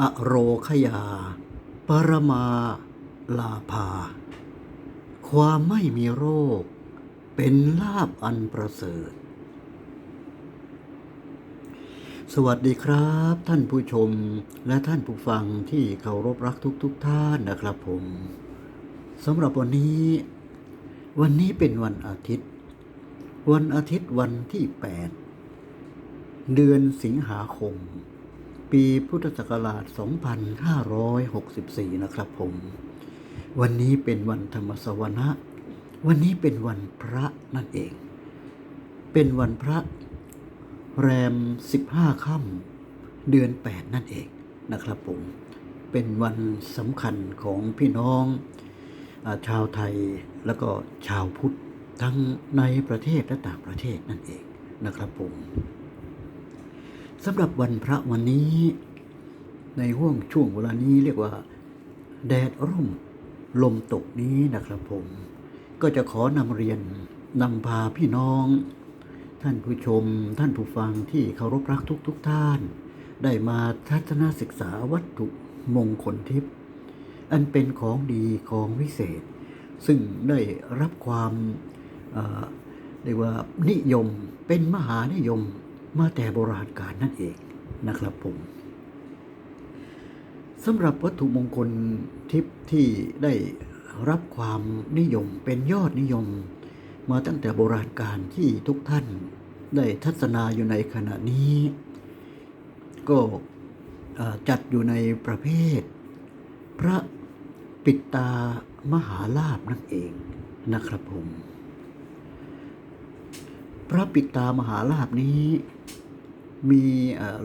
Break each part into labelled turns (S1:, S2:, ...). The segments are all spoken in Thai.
S1: อโรคยา ปรมาลาภา ความไม่มีโรค เป็นลาบอันประเสริฐ สวัสดีครับ ท่านผู้ชมและท่านผู้ฟังที่เคารพรักทุกทุกท่านนะครับผมสำหรับวันนี้ วันนี้เป็นวันอาทิตย์ วันอาทิตย์วันที่ 8 เดือนสิงหาคม ปีพุทธศักราช 2564 นะครับผม วันนี้เป็นวันธรรมสวนะ วันนี้เป็นวันพระนั่นเอง เป็นวันพระแรม 15 ค่ำเดือน 8 นั่นเองนะครับผม เป็นวันสำคัญของพี่น้อง ชาวไทยแล้วก็ชาวพุทธทั้งในประเทศและต่างประเทศนั่นเองนะครับผม สำหรับวันพระวันนี้ ในห่วงช่วงเวลานี้เรียกว่า แดดร่มลมตกนี้นะครับผม ก็จะขอนำเรียนนำพาพี่น้อง ท่านผู้ชม ท่านผู้ฟังที่เคารพรักทุกทุกๆท่าน ได้มาทัศนศึกษาวัตถุมงคลทิพย์อันเป็นของดีของวิเศษ ซึ่งได้รับความเอ่อเรียกว่านิยมเป็นมหานิยม มาแต่โบราณกาลนั่นเองนะครับผมสำหรับวัตถุมงคลทิพย์ที่ได้รับความนิยมเป็นยอดนิยม มาตั้งแต่โบราณกาลที่ทุกท่านได้ทัศนาอยู่ในขณะนี้ ก็จัดอยู่ในประเภท พระปิตามหาลาบนั่นเองนะครับผม พระปิตามหาลาบนี้ มี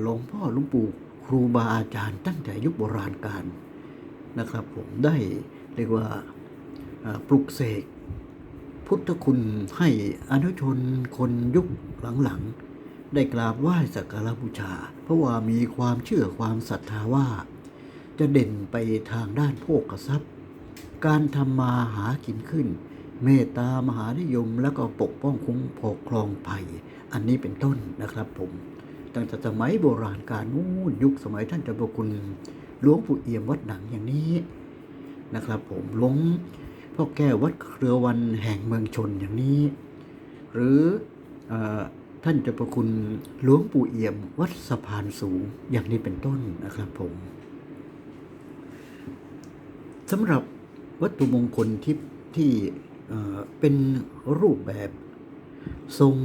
S1: หลวงพ่อหลวงปู่ครูบาอาจารย์ตั้งแต่ยุคโบราณกาลนะครับ ผมได้เรียกว่าปลุกเสกพุทธคุณให้อนุชนคนยุคหลังๆ ได้กราบไหว้สักการะบูชา เพราะว่ามีความเชื่อความศรัทธาว่า จะเด่นไปทางด้านโภคทรัพย์ การทำมาหากินขึ้น เมตตามหานิยมแล้วก็ปกป้องคุ้มปกครองภัย อันนี้เป็นต้นนะครับผม ตั้งแต่สมัยโบราณกาลนู้นยุคสมัยท่านเจ้าพระคุณหลวงปู่เอี่ยมวัดหนังอย่างนี้นะครับผมหลวงพ่อแก้ววัดเครือวันแห่งเมืองชนอย่างนี้ หรือออท่านเจ้าพระคุณหลวงปู่เอี่ยมวัดสะพานสูงอย่างนี้เป็นต้นนะครับผมสำหรับวัตถุมงคลที่ที่ เป็นรูปแบบ ทรง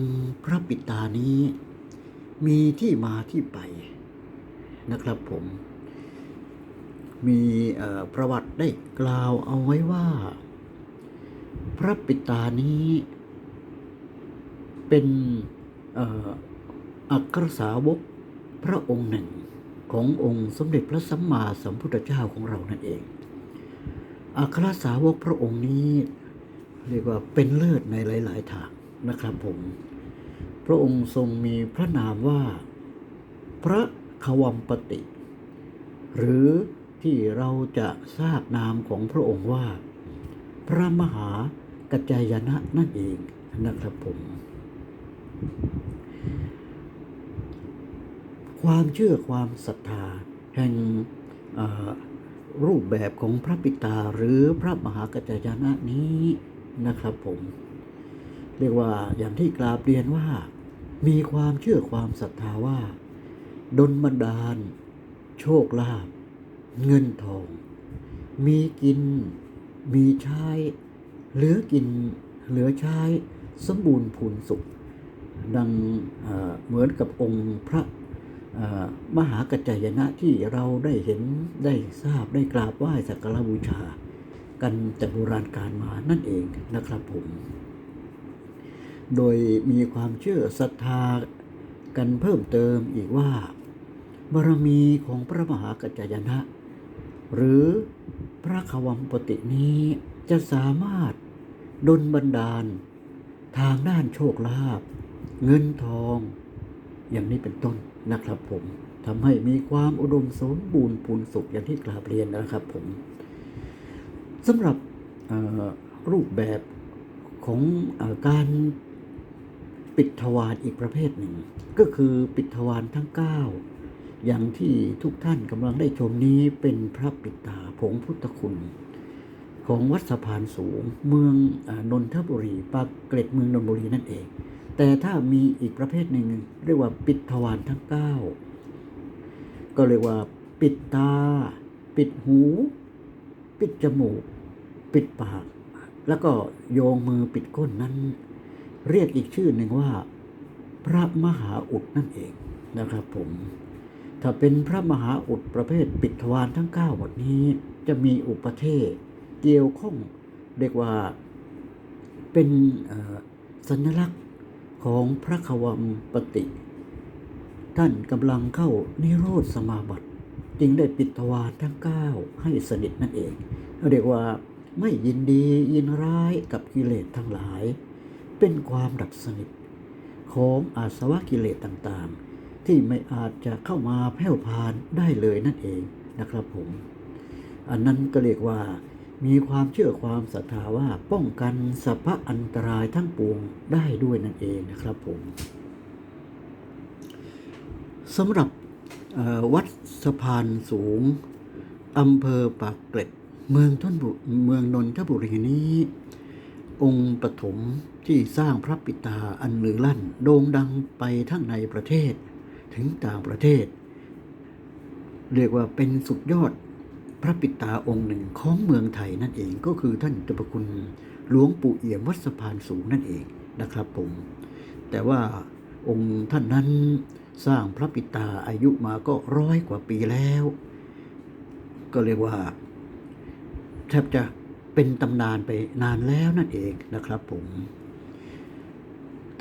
S1: พระปิตานี้ มีที่มาที่ไปนะครับผม มีประวัติได้กล่าวเอาไว้ว่า พระปิตานี้ เป็นอักรสาวกพระองค์หนึ่งขององค์สมเด็จพระสัมมาสัมพุทธเจ้าของเรานั่นเองอัครสาวกพระองค์นี้ เรียกว่าเป็นเลิศในหลาย ๆ ทางนะครับผม พระองค์ทรงมีพระนามว่า พระขวัมปติ หรือที่เราจะทราบนามของพระองค์ว่า พระมหากัจจายนะนั่นเองนะครับผม ความเชื่อความศรัทธาแห่งรูปแบบของพระปิตาหรือพระมหากัจจายนะนี้ นะครับผม เรียกว่าอย่างที่กราบเรียนว่า มีความเชื่อความศรัทธาว่าดลบันดาล โชคลาภเงินทอง มีกิน มีใช้เหลือกินเหลือใช้สมบูรณ์พูนสุข ดังเหมือนกับองค์พระมหากัจจายนะที่เราได้เห็นได้ทราบได้กราบไหว้สักการบูชา กันแต่โบราณกาลมานั่นเองนะครับผม โดยมีความเชื่อศรัทธากันเพิ่มเติมอีกว่า บารมีของพระมหากัจจายนะ หรือพระขวัมปตินี้จะสามารถดลบันดาล ทางด้านโชคลาภเงินทอง อย่างนี้เป็นต้นนะครับผมทำให้มีความอุดมสมบูรณ์พูนสุขอย่างที่กราบเรียนนะครับผม สำหรับรูปแบบของอการปิดทวารอีกประเภทหนึ่ง ก็คือปิดทวารทั้ง 9 อย่างที่ทุกท่านกำลังได้ชมนี้เป็นพระปิตาผงพุทธคุณ ของวัดสะพานสูงเมืองอนนทบุรีปากเกร็ดเมืองนนทบุรีนั่นเอง แต่ถ้ามีอีกประเภทหนึ่งเรียกว่าปิดทวารทั้งเก้าก็เรียกว่าปิดตา ปิดหู ปิดจมูก ปิดปาก แล้วก็โยงมือปิดก้นนั้น เรียกอีกชื่อหนึ่งว่า พระมหาอุดนั่นเองนะครับผม ถ้าเป็นพระมหาอุดประเภทปิดทวารทั้งเก้าบทนี้ จะมีอุปเทศเกี่ยวข้องเรียกว่าเป็นสัญลักษณ์ของพระควมปติท่านกำลังเข้านิโรธสมาบัติ จึงได้ปิดทวารทั้งเก้าให้สนิทนั่นเอง เรียกว่าไม่ยินดียินร้ายกับกิเลสทั้งหลาย เป็นความดับสนิทของอาสวะกิเลสต่างๆ ที่ไม่อาจจะเข้ามาแผ่วพานได้เลยนั่นเองนะครับผม อันนั้นก็เรียกว่า มีความเชื่อความศรัทธาว่าป้องกันสัพพะอันตรายทั้งปวงได้ด้วยนั่นเองนะครับผมสำหรับ วัดสะพานสูงอำเภอปากเกร็ด เมืองทนบุเมืองนนทบุรีนี้ องค์ปฐมที่สร้างพระปิตาอันลือลั่น โด่งดังไปทั้งในประเทศ ถึงต่างประเทศ เรียกว่าเป็นสุดยอดพระปิตาองค์หนึ่งของเมืองไทยนั่นเองก็คือท่านเจ้าประคุณหลวงปู่เอี่ยมวัดสะพานสูงนั่นเองนะครับผม แต่ว่าองค์ท่านนั้น สร้างพระปิตาอายุมาก็ร้อยกว่าปีแล้ว ก็เรียกว่าแทบจะเป็นตำนานไปนานแล้วนั่นเองนะครับผม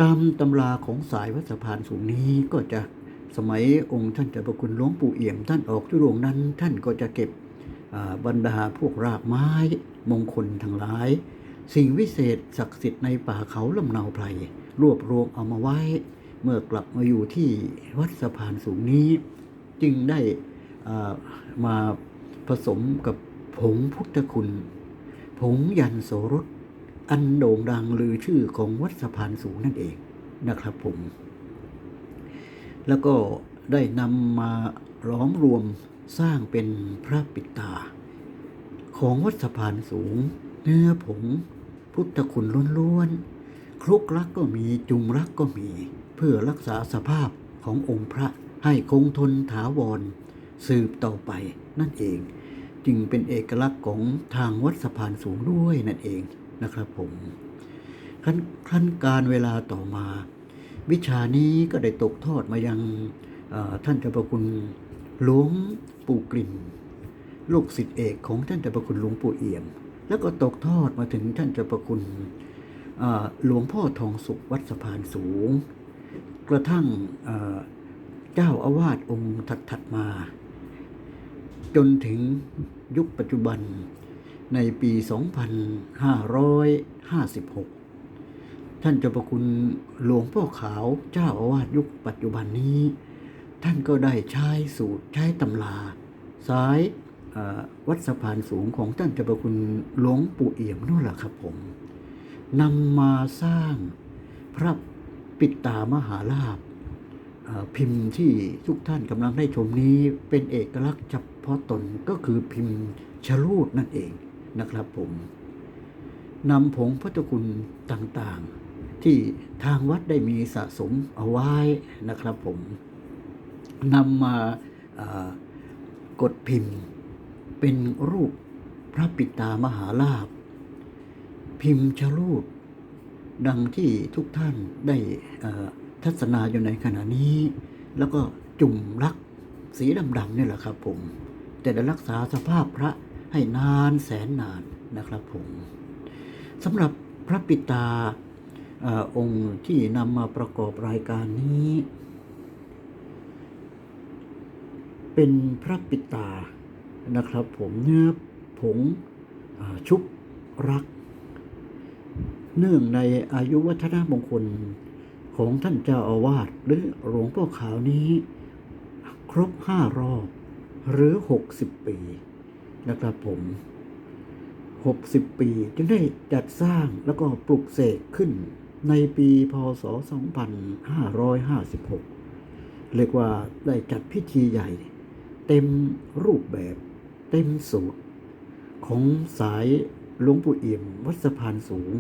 S1: ตามตำราของสายวัดสะพานสูงนี้ก็จะสมัยองค์ท่านเจ้าประคุณหลวงปู่เอี่ยม ท่านออกทุดงนั้น ท่านก็จะเก็บบรรดาพวกรากไม้มงคลทั้งหลาย สิ่งวิเศษศักดิ์สิทธิ์ในป่าเขาลำเนาไพรรวบรวมเอามาไว้ เมื่อกลับมาอยู่ที่วัดสะพานสูงนี้ จึงได้มาผสมกับผงพุทธคุณ ผงยันโสรสอันโด่งดังลือชื่อของวัดสะพานสูงนั่นเองนะครับผม แล้วก็ได้นำมาล้อมรวมสร้างเป็นพระปิตา ของวัดสะพานสูง เนื้อผง พุทธคุณล้วนๆคลุกรักก็มีจุงรักก็มี พื่อรักษาสภาพขององค์พระให้คงทนถาวร สืบต่อไปนั่นเอง จึงเป็นเอกลักษณ์ของทางวัดสะพานสูงด้วยนั่นเองนะครับผมขั้นขั้นการเวลาต่อมา วิชานี้ก็ได้ตกทอดมายังท่านเจ้าประคุณหลวงปู่กลิ่น ลูกศิษย์เอกของท่านเจ้าประคุณหลวงปู่เอี่ยม แล้วก็ตกทอดมาถึงท่านเจ้าประคุณหลวงพ่อทองสุขวัดสะพานสูง กระทั่งเจ้าอาวาสองค์ถัดๆมา จนถึงยุคปัจจุบันในปี 2556 ท่านเจ้าประคุณหลวงพ่อขาวเจ้าอาวาสยุคปัจจุบันนี้ ท่านก็ได้ใช้สูตรใช้ตำราสายวัดสะพานสูงของท่านเจ้าประคุณหลวงปู่เอี่ยมนั่นแหละครับผมนำมาสร้างพระ ปิดตามหาลาภพิมพ์ที่ทุกท่านกำลังได้ชมนี้เป็นเอกลักษณ์เฉพาะตนก็คือพิมพ์ชลูดนั่นเองนะครับผมนำผงพุทธคุณต่างๆ ที่ทางวัดได้มีสะสมเอาไว้นะครับผมนำมากดพิมพ์เป็นรูปพระปิตามหาลาภพิมพ์ชลูด ดังที่ทุกท่านได้ทัศนาอยู่ในขณะนี้ แล้วก็จุ่มรักสีดำๆนี่แหละครับผม แต่ได้รักษาสภาพพระให้นานแสนนานนะครับผมสำหรับพระปิตาอองค์ที่นำมาประกอบรายการนี้ เป็นพระปิตานะครับผมเนื้อผงอชุบรัก เนื่องในอายุวัฒนมงคลของท่านเจ้าอาวาสหรือหลวงพ่อขาวนี้ ครบห้ารอบ หรือหกสิบปีนะครับผมหกสิบปีจึงได้จัดสร้างแล้วก็ปลุกเสกขึ้นในปีพศ 2556 เรียกว่าได้จัดพิธีใหญ่ เต็มรูปแบบเต็มสูตร ของสายหลวงปู่เอี่ยมวัดสะพานสูง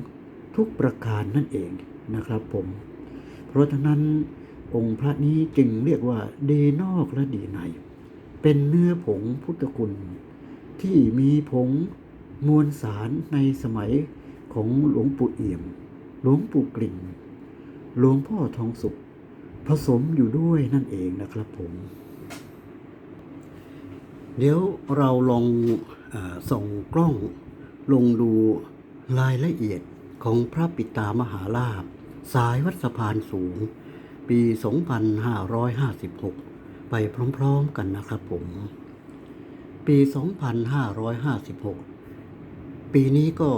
S1: ทุกประการนั่นเองนะครับผม เพราะฉะนั้นองค์พระนี้จึงเรียกว่าดีนอกและดีใน เป็นเนื้อผงพุทธคุณ ที่มีผงมวลสารในสมัยของหลวงปู่เอี่ยม หลวงปู่กลิ่น หลวงพ่อทองสุข ผสมอยู่ด้วยนั่นเองนะครับผม เดี๋ยวเราลองอส่องกล้องลงดูรายละเอียด ของพระปิตามหาลาภสายวัดสะพานสูง ปี 2556 ไปพร้อมๆกันนะครับผม ปี 2556 ปีนี้ก็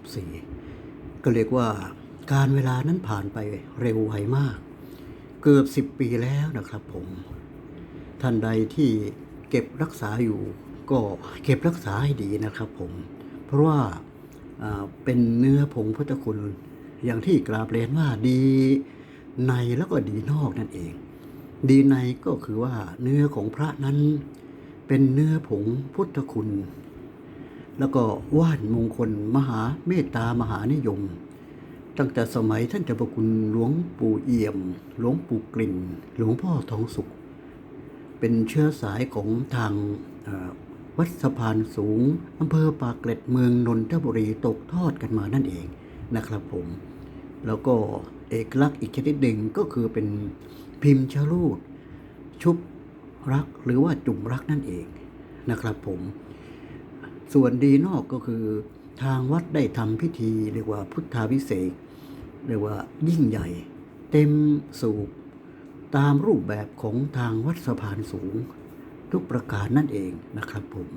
S1: 2564 ก็เรียกว่าการเวลานั้นผ่านไปเร็วไวมาก เกือบ 10 ปีแล้วนะครับผม ท่านใดที่เก็บรักษาอยู่ก็เก็บรักษาให้ดีนะครับผม เพราะว่าอ่า เป็นเนื้อผงพุทธคุณ อย่างที่กราบเรียนว่าดีในแล้วก็ดีนอกนั่นเอง ดีในก็คือว่าเนื้อของพระนั้นเป็นเนื้อผงพุทธคุณ แล้วก็ว่านมงคลมหาเมตตามหานิยม ตั้งแต่สมัยท่านเจ้าประคุณหลวงปู่เอี่ยม หลวงปู่กลิ่น หลวงพ่อทองสุข เป็นเชื้อสายของทาง วัดสะพานสูงอำเภอปากเกร็ดเมืองนนทบุรีตกทอดกันมานั่นเองนะครับผม แล้วก็เอกลักษณ์อีกชนิดหนึ่งก็คือเป็นพิมพ์ชะลูด ชุบรักหรือว่าจุ่มรักนั่นเองนะครับผม ส่วนดีนอกก็คือทางวัดได้ทำพิธีเรียกว่าพุทธาวิเศษเรียกว่ายิ่งใหญ่ เต็มสูบตามรูปแบบของทางวัดสะพานสูง ทุกประการนั่นเองนะครับผม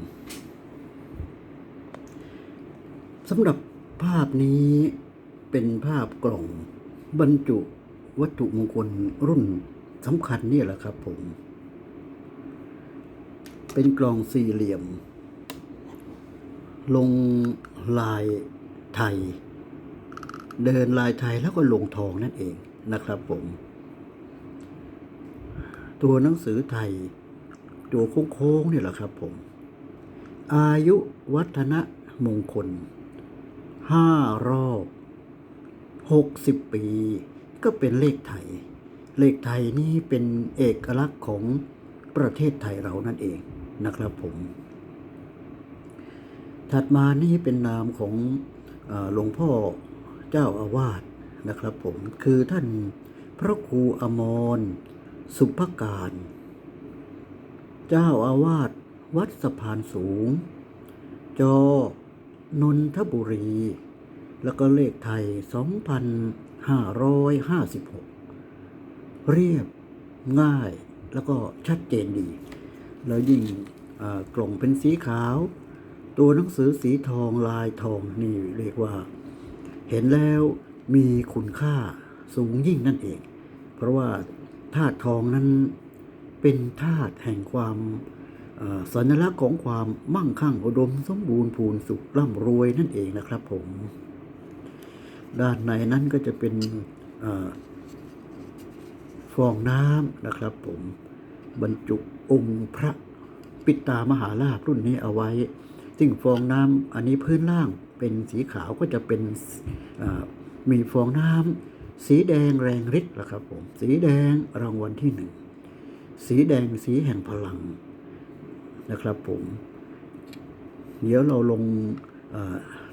S1: สำหรับภาพนี้เป็นภาพกล่องบรรจุวัตถุมงคลรุ่นสำคัญนี่แหละครับผม เป็นกล่องสี่เหลี่ยม ลงลายไทย เดินลายไทยแล้วก็ลงทองนั่นเองนะครับผม ตัวหนังสือไทย ตัวโค้งๆเนี่ยแหละครับผม อายุวัฒนมงคลห้ารอบหกสิบปี ก็เป็นเลขไทย เลขไทยนี่เป็นเอกลักษณ์ของประเทศไทยเรานั่นเองนะครับผม ถัดมานี่เป็นนามของหลวงพ่อเจ้าอาวาสนะครับผม คือท่านพระครูอมร สุภการ เจ้าอาวาสวัดสะพานสูง จอนนทบุรี แล้วก็เลขไทย 2556 เรียบง่ายแล้วก็ชัดเจนดี แล้วยิ่งกล่องเป็นสีขาว ตัวหนังสือสีทองลายทองนี่เรียกว่า เห็นแล้วมีคุณค่าสูงยิ่งนั่นเอง เพราะว่าธาตุทองนั้น เป็นธาตุแห่งความสัญลักษณ์ของความมั่งคั่งอุดมสมบูรณ์พูนสุขร่ำรวยนั่นเองนะครับผม ด้านในนั้นก็จะเป็นอฟองน้ำนะครับผม บรรจุองค์พระปิตามหาลาภรุ่นนี้เอาไว้ ซึ่งฟองน้ำอันนี้พื้นล่างเป็นสีขาวก็จะเป็นมีฟองน้ำสีแดงแรงฤทธิ์ละครับผม สีแดงรางวัลที่หนึ่ง สีแดงสีแห่งพลังนะครับผมเดี๋ยวเราลง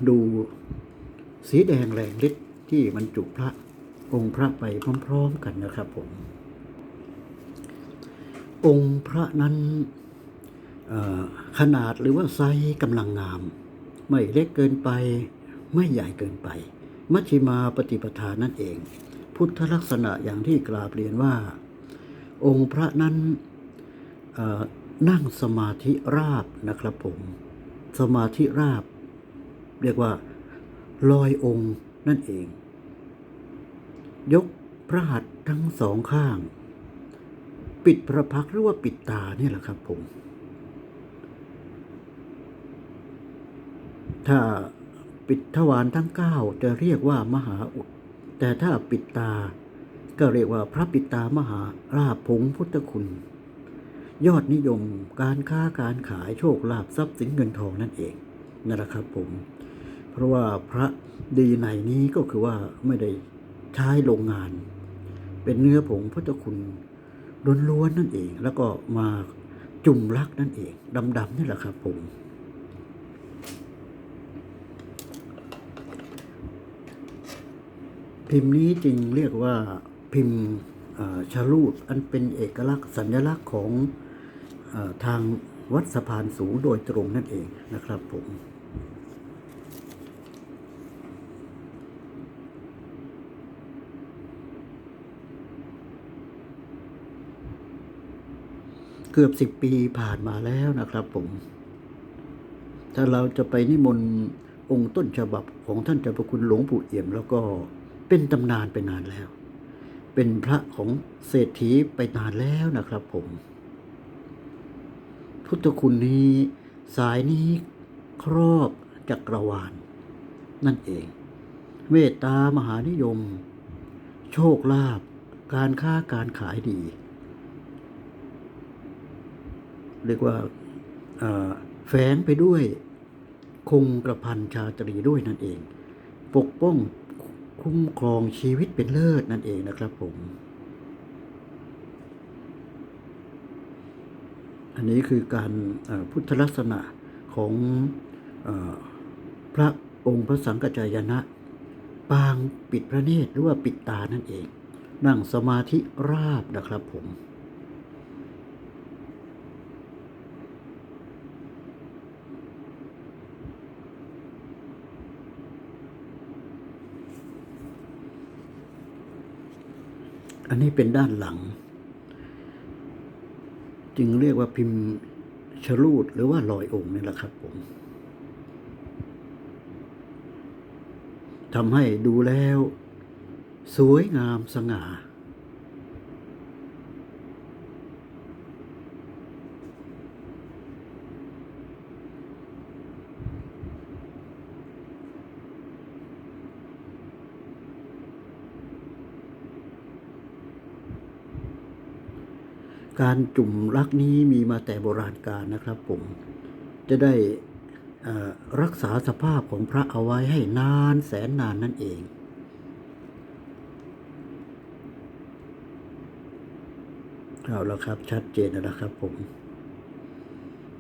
S1: ดูสีแดงแรงฤทธิ์ที่บรรจุพระองค์พระไปพร้อมๆกันนะครับผม องค์พระนั้นขนาดหรือว่าไซส์กำลังงาม ไม่เล็กเกินไป ไม่ใหญ่เกินไป มัชฌิมาปฏิปทานั่นเอง พุทธลักษณะอย่างที่กราบเรียนว่า องค์พระนั้นนั่งสมาธิราบนะครับผม สมาธิราบ เรียกว่าลอยองค์นั่นเอง ยกพระหัตถ์ทั้งสองข้าง ปิดพระพักหรือว่าปิดตาเนี่ยแหละครับผม ถ้าปิดทวารทั้งเก้าจะเรียกว่ามหาอุด แต่ถ้าปิดตา ก็เรียกว่าพระปิตามหาราภผงพุทธคุณ ยอดนิยมการค้าการขายโชคลาภทรัพย์สินเงินทองนั่นเองนั่นแหละครับผม เพราะว่าพระดีในนี้ก็คือว่าไม่ได้ใช้โรงงาน เป็นเนื้อผงพุทธคุณล้วนๆนั่นเอง แล้วก็มาจุ่มรักนั่นเองดำๆนี่แหละครับผมพิมพ์นี้จึงเรียกว่า พิมพ์ชาลูดอันเป็นเอกลักษณ์สัญลักษณ์ของอทางวัดสะพานสูงโดยตรงนั่นเองนะครับผมเกือบสิบปีผ่านมาแล้วนะครับผม ถ้าเราจะไปนิมนต์องค์ต้นฉบับของท่านเจ้าพระคุณหลวงปู่เอี่ยม แล้วก็เป็นตำนานไปนานแล้ว เป็นพระของเศรษฐีไปนานแล้วนะครับผม พุทธคุณนี้สายนี้ครอบจักรวาลนั่นเอง เมตตามหานิยม โชคลาภการค้าการขายดี เรียกว่าแฝงไปด้วยคงกระพันชาตรีด้วยนั่นเอง ปกป้อง คุ้มครองชีวิตเป็นเลิศนั่นเองนะครับผม อันนี้คือการพุทธลักษณะของอพระองค์พระสังกัจจายนะ ปางปิดพระเนตรหรือว่าปิดตานั่นเอง นั่งสมาธิราบนะครับผม อันนี้เป็นด้านหลัง จึงเรียกว่าพิมพ์ชลูดหรือว่าลอยองค์นี่แหละครับผมทำให้ดูแล้ว สวยงามสง่า การจุ่มรักนี้มีมาแต่โบราณกาลนะครับผม จะได้รักษาสภาพของพระเอาไว้ให้นานแสนนานนั่นเอง เอาแล้วครับชัดเจนแล้วนะครับผม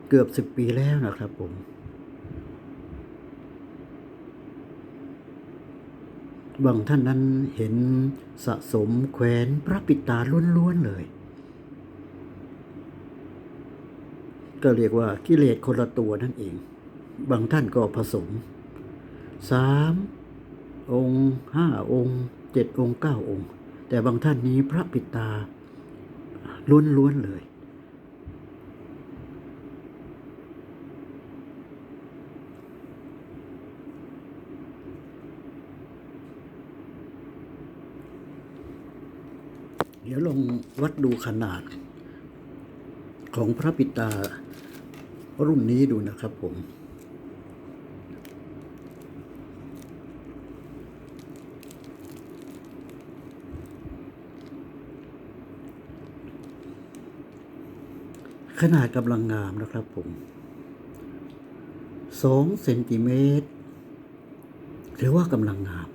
S1: เกือบสิบปีแล้วนะครับผม บางท่านนั้นเห็นสะสมแขวนพระปิตาล้วนๆเลย ก็เรียกว่ากิเลสคนละตัวนั่นเอง บางท่านก็ผสมสามองค์ห้าองค์เจ็ดองค์เก้าองค์ แต่บางท่านนี้พระปิตาล้วนๆเลย เดี๋ยวลองวัดดูขนาด ของพระปิตารุ่นนี้ดูนะครับผม ขนาดกำลังงามนะครับผมสองเซนติเมตรถือว่ากำลังงาม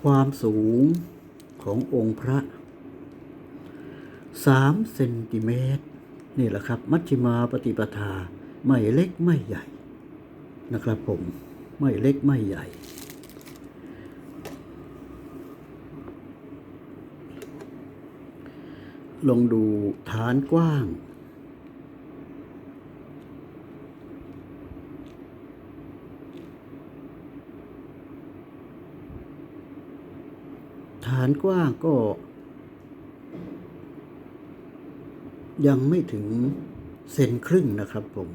S1: ความสูงขององค์พระ สามเซนติเมตรนี่แหละครับ มัชฌิมาปฏิปทา ไม่เล็กไม่ใหญ่นะครับผมไม่เล็กไม่ใหญ่ ลองดูฐานกว้างฐานกว้างก็ ยังไม่ถึงเซนครึ่งนะครับผม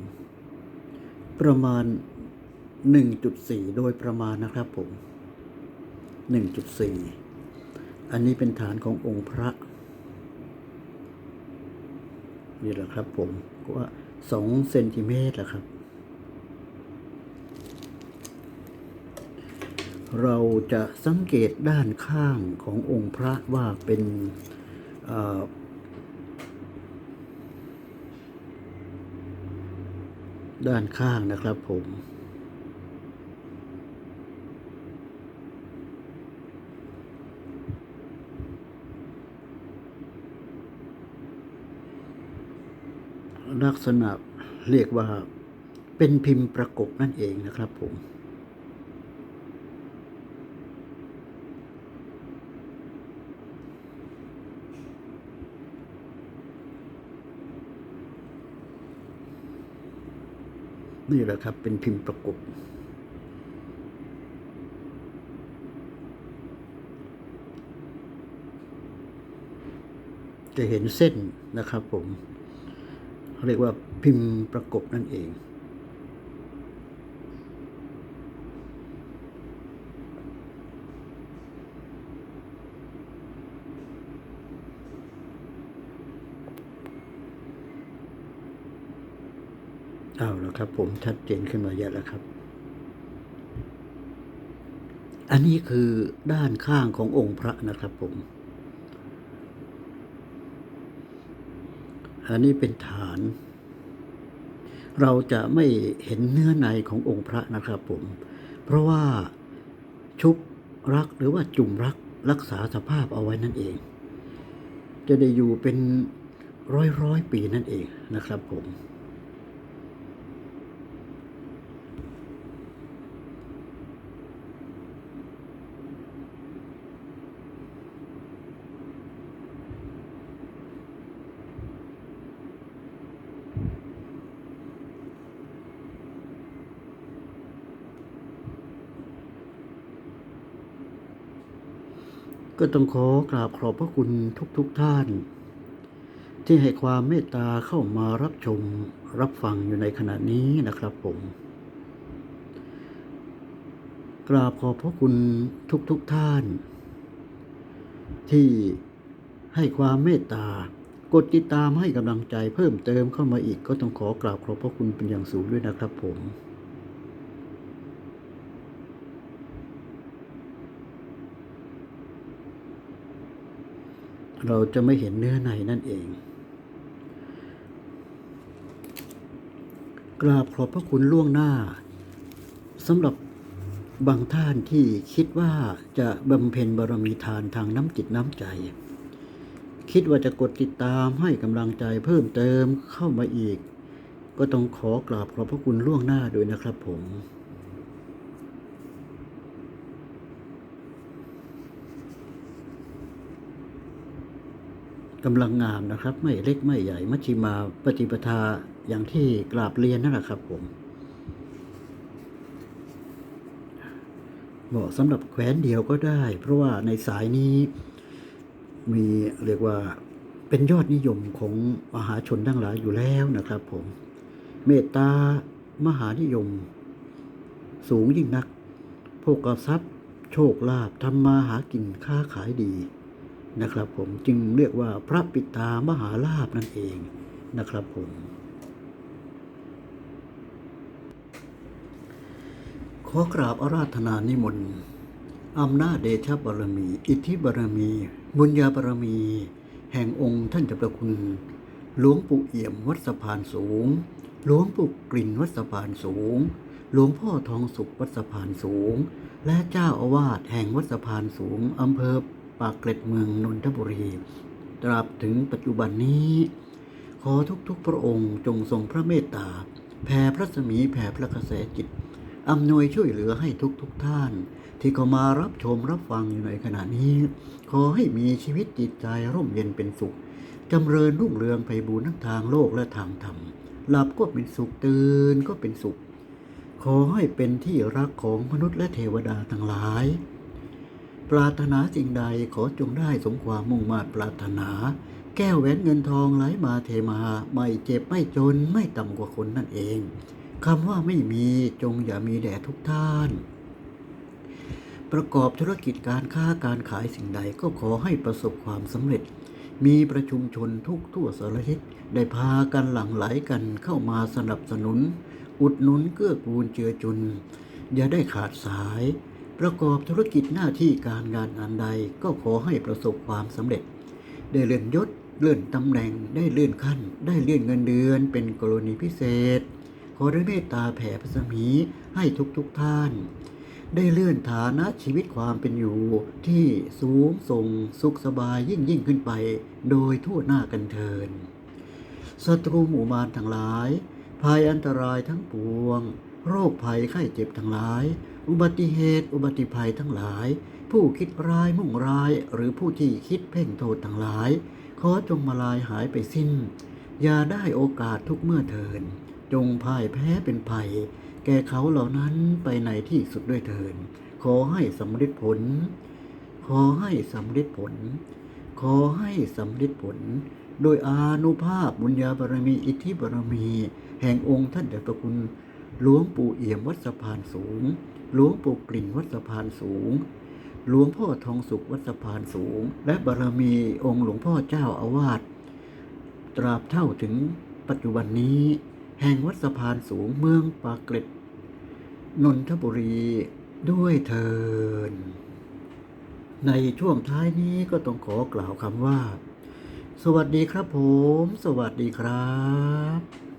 S1: ประมาณ 1.4 โดยประมาณนะครับผม 1.4 อันนี้เป็นฐานขององค์พระ นี่แหละครับผมก็ว่าสองเซนติเมตรแหละครับ เราจะสังเกตด้านข้างขององค์พระว่าเป็นเอ่อ ด้านข้างนะครับผม ลักษณะเรียกว่าเป็นพิมพ์ประกบนั่นเองนะครับผม นี่แหละครับ เป็นพิมพ์ประกบจะเห็นเส้นนะครับผมเรียกว่าพิมพ์ประกบนั่นเอง เอาแล้วครับ ผมชัดเจนขึ้นมาเยอะแล้วครับ อันนี้คือด้านข้างขององค์พระนะครับผม อันนี้เป็นฐาน เราจะไม่เห็นเนื้อในขององค์พระนะครับผม เพราะว่าชุบรักหรือว่าจุ่มรักรักษาสภาพเอาไว้นั่นเอง จะได้อยู่เป็นร้อยร้อยปีนั่นเองนะครับผม ก็ต้องขอกราบขอบพระคุณทุกๆทท่าน ที่ให้ความเมตตาเข้ามารับชมรับฟังอยู่ในขณะนี้นะครับผม กราบขอบพระคุณทุกๆทท่าน ที่ให้ความเมตตากดติดตามให้กำลังใจเพิ่มเติมเข้ามาอีกก็ต้องขอกราบขอบพระคุณเป็นอย่างสูงด้วยนะครับผม เราจะไม่เห็นเนื้อในนั่นเอง กราบขอบพระคุณล่วงหน้าสำหรับบางท่านที่คิดว่าจะบำเพ็ญบารมีทานทางน้ำจิตน้ำใจ คิดว่าจะกดติดตามให้กำลังใจเพิ่มเติมเข้ามาอีก ก็ต้องขอกราบขอบพระคุณล่วงหน้าด้วยนะครับผม กำลังงามนะครับ ไม่เล็กไม่ใหญ่มัชชิมาปฏิปทาอย่างที่กราบเรียนนั่นแหละครับผมเหมาะสำหรับแขวนเดียวก็ได้ เพราะว่าในสายนี้มีเรียกว่าเป็นยอดนิยมของมหาชนทั้งหลายอยู่แล้วนะครับผม เมตตามหานิยม สูงยิ่งนัก โภกทรัพย์ โชคลาภทำมาหากินค้าขายดี นะครับผมจึงเรียกว่าพระปิตามหาลาภนั่นเองนะครับผม ขอกราบอาราธนานิมนต์อำนาจเดชบารมี อิทธิบารมี บุญญาบารมี แห่งองค์ท่านเจ้าประคุณ หลวงปู่เอี่ยมวัดสะพานสูง หลวงปู่กลิ่นวัดสะพานสูง หลวงพ่อทองสุขวัดสะพานสูง และเจ้าอาวาสแห่งวัดสะพานสูงอำเภอ ปากเกร็ดเมืองนนทบุรี ตราบถึงปัจจุบันนี้ ขอทุกๆพระองค์จงทรงพระเมตตาแผ่พระสมีแผ่พระกระแสจิตอำนวยช่วยเหลือให้ทุกๆทท่าน ที่เข้ามารับชมรับฟังอยู่ในขณะนี้ ขอให้มีชีวิตจิตใจร่มเย็นเป็นสุขจำเริญรุ่งเรืองไปบูรณทั้งทางโลกและทางธรรมหลับก็เป็นสุขตื่นก็เป็นสุข ขอให้เป็นที่รักของมนุษย์และเทวดาทั้งหลาย ปรารถนาสิ่งใดขอจงได้สมความมุ่งมา่ปรารถนา แก้วแหวนเงินทองไหลมาเทมา ไม่เจ็บไม่จนไม่ต่ำกว่าคนนั่นเองคำว่าไม่มีจงอย่ามีแด่ทุกท่าน ประกอบธุรกิจการค้าการขายสิ่งใดก็ขอให้ประสบความสำเร็จ มีประชุมชนทุกทั่วสารทิศได้พากันหลั่งไหลกันเข้ามาสนับสนุน อุดหนุนเกื้อกูลเจือจุน อย่าได้ขาดสาย ประกอบธุรกิจหน้าที่การงานอันใดก็ขอให้ประสบความสำเร็จ ได้เลื่อนยศเลื่อนตำแหน่งได้เลื่อนขั้น ได้เลื่อนเงินเดือน เป็นกรณีพิเศษ ขอด้เมตตาแผ่พระสมีให้ทุกทุกท่าน ได้เลื่อนฐานะชีวิตความเป็นอยู่ที่สูงส่งสุขสบายยิ่งยิ่งขึ้นไป โดยทั่วหน้ากันเทินศัตรูหมู่มารทั้งหลาย ภัยอันตรายทั้งปวง โรคภัยไข้เจ็บทั้งหลาย อุบัติเหตุ อุบัติภัยทั้งหลาย ผู้คิดร้ายมุ่งร้าย หรือผู้ที่คิดเพ่งโทษทั้งหลาย ขอจงมาลายหายไปสิ้น อย่าได้โอกาสทุกเมื่อเทิน จงพ่ายแพ้เป็นภัย แก่เขาเหล่านั้นไปในที่สุดด้วยเทิน ขอให้สำเร็จผล ขอให้สำเร็จผล ขอให้สำเร็จผล โดยอานุภาพบุญญาบารมีอิทธิบารมี แห่งองค์ท่านเดชพระคุณ หลวงปู่เอี่ยมวัดสะพานสูง หลวงปู่กลิ่นวัดสะพานสูง หลวงพ่อทองสุขวัดสะพานสูง และบารมีองค์หลวงพ่อเจ้าอาวาสตราบเท่าถึงปัจจุบันนี้ แห่งวัดสะพานสูงเมืองปากเกร็ดนนทบุรีด้วยเทินในช่วงท้ายนี้ก็ต้องขอกล่าวคำว่า สวัสดีครับผม สวัสดีครับ